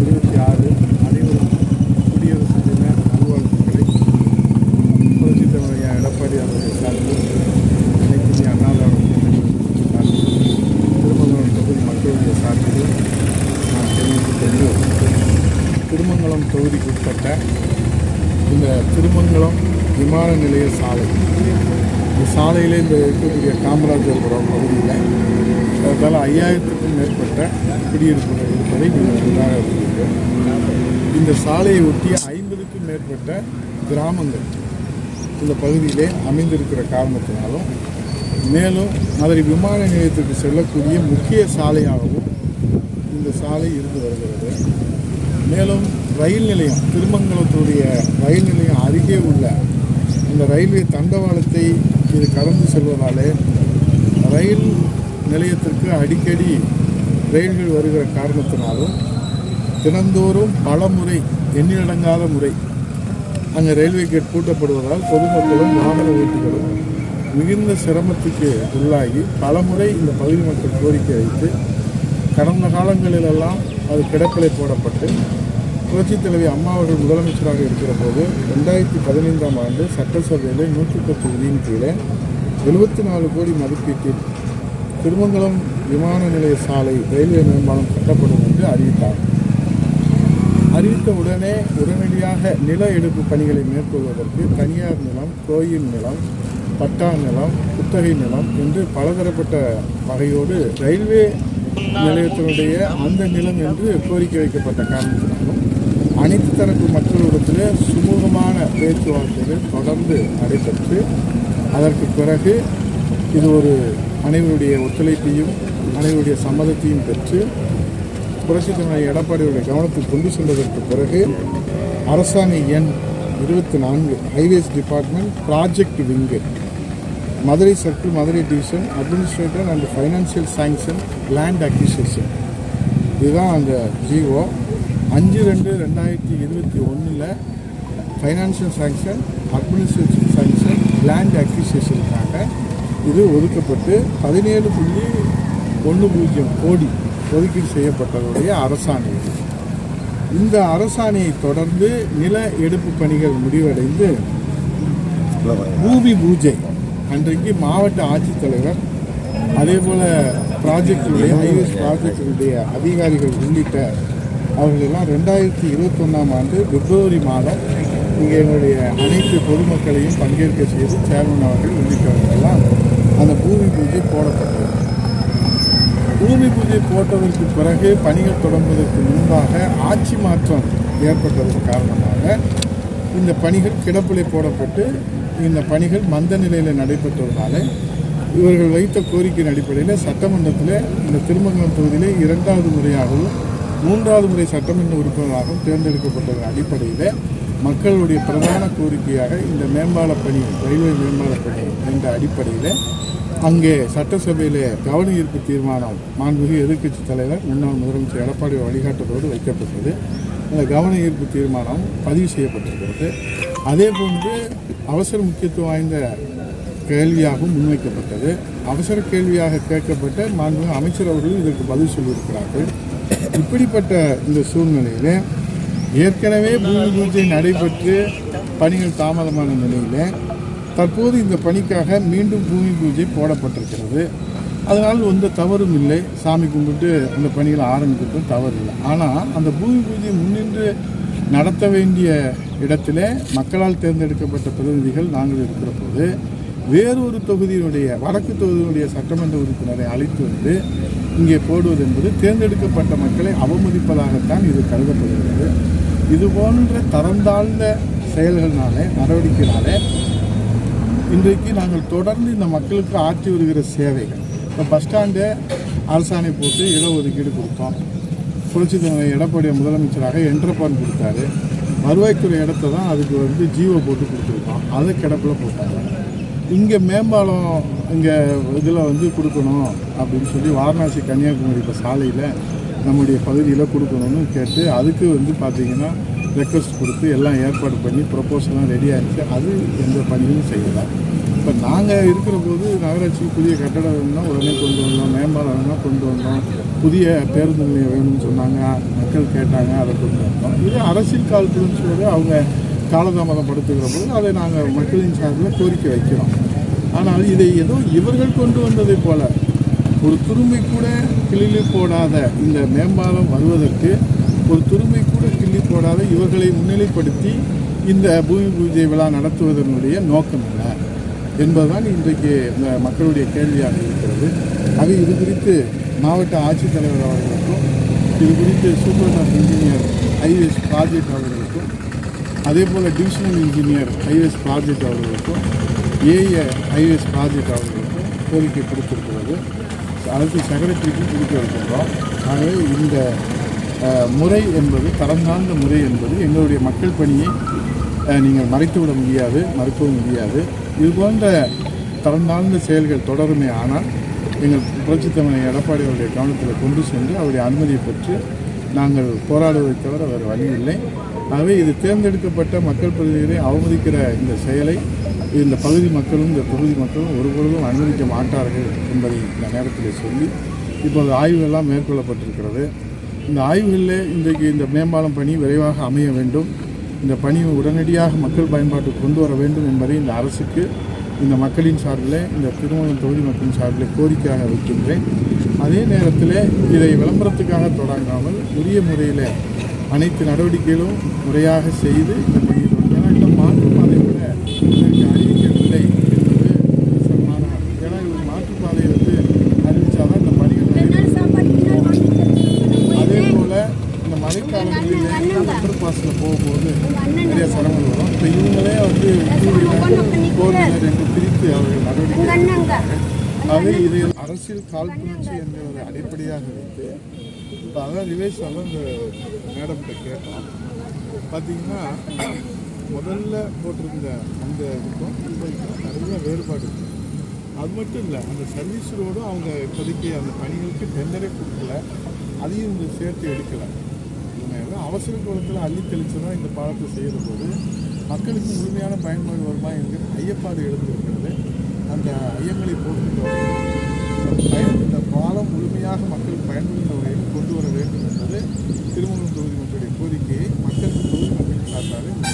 இருபத்தி ஆறு அனைவரும் குடியரசு தின நல்வாழ்த்துக்களை. புரட்சி தலைவர் எடப்பாடி அவர்கள் சார்பில் அனைத்து இந்திய திருமங்கலம் தொகுதி மக்களுடைய சார்பில் நான் தெரிவித்துக் கொண்டு திருமங்கலம் தொகுதிக்குட்பட்ட இந்த திருமங்கலம் விமான நிலைய சாலை. இந்த சாலையில் இந்த இருக்கக்கூடிய காமராஜர்புரம் பகுதியில் அதனால் ஐயாயிரத்துக்கும் மேற்பட்ட குடியிருப்புகள் இருப்பதை நீங்கள் நன்றாக அறிவீர்கள். இந்த சாலையை ஒட்டிய ஐம்பதுக்கும் மேற்பட்ட கிராமங்கள் இந்த பகுதியிலே அமைந்திருக்கிற காரணத்தினாலும் மேலும் மதுரை விமான நிலையத்திற்கு செல்லக்கூடிய முக்கிய சாலையாகவும் இந்த சாலை இருந்து வருகிறது மேலும் ரயில் நிலையம் திருமங்கலத்துடைய ரயில் நிலையம் அருகே உள்ள இந்த ரயில்வே தண்டவாளத்தை இது கடந்து செல்வதாலே ரயில் நிலையத்திற்கு அடிக்கடி ரயில்கள் வருகிற காரணத்தினாலும் தினந்தோறும் பல முறை எண்ணிலடங்காத முறை அங்கே ரயில்வே கேட் பூட்டப்படுவதால் பொதுமக்களும் வாகன ஓட்டிகளும் மிகுந்த சிரமத்துக்கு உள்ளாகி பல முறை இந்த பகுதி மக்கள் கோரிக்கை வைத்து கடந்த காலங்களிலெல்லாம் அது கிடப்பிலை போடப்பட்டு புரட்சித் தலைவி அம்மா அவர்கள் முதலமைச்சராக இருக்கிற போது ரெண்டாயிரத்தி பதினைந்தாம் ஆண்டு சட்டசபையில் நூற்றி பத்து விதியின் கீழே எழுபத்தி நாலு கோடி மதிப்பீட்டில் திருமங்கலம் விமான நிலைய சாலை ரயில்வே மேம்பாலம் கட்டப்படும் என்று அறிவித்தார். அறிவித்த உடனே உடனடியாக நில எடுப்பு பணிகளை மேற்கொள்வதற்கு தனியார் நிலம் கோயில் நிலம் பட்டா நிலம் குத்தகை நிலம் என்று பலதரப்பட்ட வகையோடு ரயில்வே நிலையத்தினுடைய அந்த நிலம் என்று கோரிக்கை வைக்கப்பட்ட காரணத்தினாலும் அனைத்து தரப்பு மக்களிடத்திலே சுமூகமான பேச்சுவார்த்தைகள் தொடர்ந்து நடைபெற்று அதற்கு பிறகு இது ஒரு அனைவருடைய ஒத்துழைப்பையும் அனைவருடைய சம்மதத்தையும் பெற்று புரட்சி தலைவர் எடப்பாடியுடைய கவனத்துக்கு கொண்டு சென்றதற்கு பிறகு அரசாணை எண் இருபத்தி நான்கு highways department project wing Madurai circle Madurai division administrator and financial sanction land acquisition இதுதான் அந்த ஜிஓ அஞ்சு ரெண்டு ரெண்டாயிரத்தி இருபத்தி ஒன்றில் financial sanction administration sanction land அக்விசேஷனுக்காக இது ஒதுக்கப்பட்டு பதினேழு புள்ளி ஒன்று பூஜ்ஜியம் கோடி ஒதுக்கீடு செய்யப்பட்டதுடைய அரசாணை இந்த அரசாணையை தொடர்ந்து நில எடுப்பு பணிகள் முடிவடைந்து பூமி பூஜை அன்றைக்கு மாவட்ட ஆட்சித்தலைவர் அதே போல் ப்ராஜெக்டுடைய ஐஎஸ் ப்ராஜெக்டுடைய அதிகாரிகள் உள்ளிட்ட அவர்களெல்லாம் ரெண்டாயிரத்தி இருபத்தொன்னாம் ஆண்டு பிப்ரவரி மாதம் இங்கே என்னுடைய அனைத்து பொதுமக்களையும் பங்கேற்க செய்து சேர்மன் அவர்கள் உள்ளிட்டவர்களெல்லாம் அந்த பூமி பூஜை போடப்பட்டது. பூமி பூஜை போட்டதற்கு பிறகு பணிகள் தொடங்குவதற்கு முன்பாக ஆட்சி மாற்றம் ஏற்பட்டதன் காரணமாக இந்த பணிகள் கிடப்பிலை போடப்பட்டு இந்த பணிகள் மந்த நிலையில் நடைபெற்றதுனால இவர்கள் வைத்த கோரிக்கையின் அடிப்படையில் சட்டமன்றத்தில் இந்த திருமங்கலம் தொகுதியில் இரண்டாவது முறையாகவும் மூன்றாவது முறை சட்டமன்ற உறுப்பினராகவும் தேர்ந்தெடுக்கப்பட்டதன் அடிப்படையில் மக்களுடைய பிரதான கோரிக்கையாக இந்த மேம்பால பணி ரயில்வே மேம்பால பணி என்ற அடிப்படையில் அங்கே சட்டசபையில் கவன ஈர்ப்பு தீர்மானம் மாண்புமிகு எதிர்க்கட்சி தலைவர் முன்னாள் முதலமைச்சர் எடப்பாடி வழிகாட்டுதலோடு வைக்கப்பட்டது. அந்த கவன ஈர்ப்பு தீர்மானம் பதிவு செய்யப்பட்டிருக்கிறது. அதே போன்று அவசர முக்கியத்துவம் வாய்ந்த கேள்வியாகவும் முன்வைக்கப்பட்டது. அவசர கேள்வியாக கேட்கப்பட்ட மாண்புமிகு அமைச்சர் அவர்கள் இதற்கு பதில் சொல்லியிருக்கிறார்கள். இப்படிப்பட்ட இந்த சூழ்நிலையில் ஏற்கனவே பூமி பூஜை நடைபெற்று பணிகள் தாமதமான நிலையில் தற்போது இந்த பணிக்காக மீண்டும் பூமி பூஜை போடப்பட்டிருக்கிறது. அதனால் எந்த தவறும் இல்லை. சாமி கும்பிட்டு அந்த பணிகளை ஆரம்பிக்கிறதும் தவறு இல்லை. ஆனால் அந்த பூமி பூஜை முன்னின்று நடத்த வேண்டிய இடத்துல மக்களால் தேர்ந்தெடுக்கப்பட்ட பிரதிநிதிகள் நாங்கள் இருக்கிற போது வேறொரு தொகுதியினுடைய வடக்கு தொகுதியினுடைய சட்டமன்ற உறுப்பினரை அழைத்து வந்து இங்கே போடுவது என்பது தேர்ந்தெடுக்கப்பட்ட மக்களை அவமதிப்பதாகத்தான் இது கருதப்படுகிறது. இது போன்ற தரம் தாழ்ந்த செயல்களினாலே நடவடிக்கையினாலே இன்றைக்கு நாங்கள் தொடர்ந்து இந்த மக்களுக்கு ஆற்றி வருகிற சேவைகள். இப்போ பஸ் ஸ்டாண்டு அரசாணை போட்டு இடஒதுக்கீடு கொடுத்தோம். புரட்சி தலைவர் எடப்பாடி முதலமைச்சராக என்ட்ரப்பான் கொடுத்தாரு. வருவாய்த்துறை இடத்த தான் அதுக்கு வந்து ஜீவோ போட்டு கொடுத்துருக்கோம். அதை கிடப்பில் போட்டாங்க. இங்கே மேம்பாலம் இங்கே இதில் வந்து கொடுக்கணும் அப்படின்னு சொல்லி வாரணாசி கன்னியாகுமரி இப்போ சாலையில் நம்முடைய பகுதியில் கொடுக்கணும்னு கேட்டு அதுக்கு வந்து பார்த்திங்கன்னா ரெக்வஸ்ட் கொடுத்து எல்லாம் ஏற்பாடு பண்ணி ப்ரொப்போசலாம் ரெடி ஆகிடுச்சு அது எந்த பணியும் செய்யலாம் இப்போ நாங்கள் இருக்கிற போது நகராட்சி புதிய கட்டடம் வேணும்னா உடனே கொண்டு வந்தோம். மேம்பாலம் வேணால் கொண்டு வந்தோம். புதிய பேருந்து நிலையம் வேணும்னு சொன்னாங்க. மக்கள் கேட்டாங்க அதை கொண்டு வந்தோம். இது அரசியல் காலத்துலன்னு சொல்லி அவங்க காலதாமதப்படுத்துகிற போது அதை நாங்கள் மக்களின் சார்பில் கோரிக்கை வைக்கிறோம். ஆனால் இதை ஏதோ இவர்கள் கொண்டு வந்ததை போல ஒரு துரும்பி கூட கிள்ளி போடாத இந்த மேம்பாலம் வருவதற்கு ஒரு துரும்பி கூட கிள்ளி போடாத இவர்களை முன்னிலைப்படுத்தி இந்த பூமி பூஜை விழா நடத்துவதனுடைய நோக்கம் என்ன என்பதுதான் இன்றைக்கு இந்த மக்களுடைய கேள்வியாக இருக்கிறது. அது இது குறித்து மாவட்ட ஆட்சித்தலைவர் அவர்களுக்கும் இது குறித்து super of engineer IS project அவர்களுக்கும் அதே போல் டிவிஷனல் இன்ஜினியர் ஐஎஸ் ப்ராஜெக்ட் அவர்களுக்கும் ஏஏ ஐஎஸ் ப்ராஜெக்ட் அவர்களுக்கும் கோரிக்கை கொடுத்திருக்கிறது. அடுத்து செக்ரட்டரிக்கும் கொடுக்க இருக்கின்றோம் ஆகவே இந்த முறை என்பது தரம் சார்ந்த முறை என்பது எங்களுடைய மக்கள் பணியை நீங்கள் மறைத்துவிட முடியாது மறுக்கவும் முடியாது. இது போன்ற தரம் செயல்கள் தொடருமே ஆனால் எங்கள் புரட்சித் எடப்பாடி அவருடைய கவனத்தில் கொண்டு சென்று அவருடைய அனுமதியை பெற்று நாங்கள் போராடுவதை தவிர வேறு வழி இல்லை. ஆகவே இது தேர்ந்தெடுக்கப்பட்ட மக்கள் பிரதிநிதிகளை அவமதிக்கிற இந்த செயலை இந்த பகுதி மக்களும் இந்த தொகுதி மக்களும் ஒருபொழுதும் அனுமதிக்க மாட்டார்கள் என்பதை இந்த நேரத்தில் சொல்லி இப்போது ஆய்வுகள்லாம் மேற்கொள்ளப்பட்டிருக்கிறது. இந்த ஆய்வுகளில் இன்றைக்கு இந்த மேம்பாலம் பணி விரைவாக அமைய வேண்டும். இந்த பணி உடனடியாக மக்கள் பயன்பாட்டுக்கு கொண்டு வர வேண்டும் என்பதை இந்த அரசுக்கு இந்த மக்களின் சார்பில் இந்த திருமணம் தொகுதி மக்களின் சார்பில் கோரிக்கையாக வைக்கின்றேன். அதே நேரத்தில் இதை விளம்பரத்துக்காக தொடங்காமல் உரிய முறையில் அனைத்து நடவடிக்கைகளும் முறையாக செய்து இந்த பணியை ஏன்னா இன்னும் மாற்றுப்பாதை கூட இதற்கு அறிவிக்கவில்லை என்பது நிதர்சனமான ஏன்னா இது மாற்றுப்பாதை வந்து அறிவித்தாதான் இந்த பணிகள் நடைபெறும் அதே போல் இந்த மழைக்காலங்களில் அண்டர் பாஸில் போகும்போது நிறைய சிரமங்கள் வரும். இப்போ இவங்களே வந்து ஃபோர் வீலர் என்று பிரித்து அவர்கள் நடவடிக்கை எடுக்கிறார்கள். ஆகவே இது அரசியல் காழ்ப்புணர்ச்சி என்கிறதை அடிப்படையாக வைத்து இப்போ அதான் ரிவேஷ் எல்லாம் இந்த மேடம்கிட்ட கேட்டோம். பார்த்தீங்கன்னா முதல்ல போட்டிருந்த அந்த இதுக்கும் இப்போதைக்கும் நிறைய வேறுபாடு இருக்குது அது மட்டும் இல்லை அந்த சர்வீஸ் ரோடும் அவங்க இப்போதைக்கு அந்த பணிகளுக்கு டெண்டரே கொடுக்கல. அதையும் இந்த சேர்த்து எடுக்கலை. இவங்க அவசர காலத்தில் அள்ளி தெளித்து தான் இந்த பாலத்தை செய்கிற போது மக்களுக்கு முழுமையான பயன்பாடு வருமா என்கிற ஐயப்பாடு எழுந்திருக்கு. அந்த ஐயங்களை போட்டு பயன் இந்த பாலம் முழுமையாக மக்கள் பயன்படுகின்ற வகையில் கொண்டு வர வேண்டும் என்பது திருமணம் தொகுதி மக்களுடைய கோரிக்கையை மக்கள் தொகுதி மக்களின் சார்பாக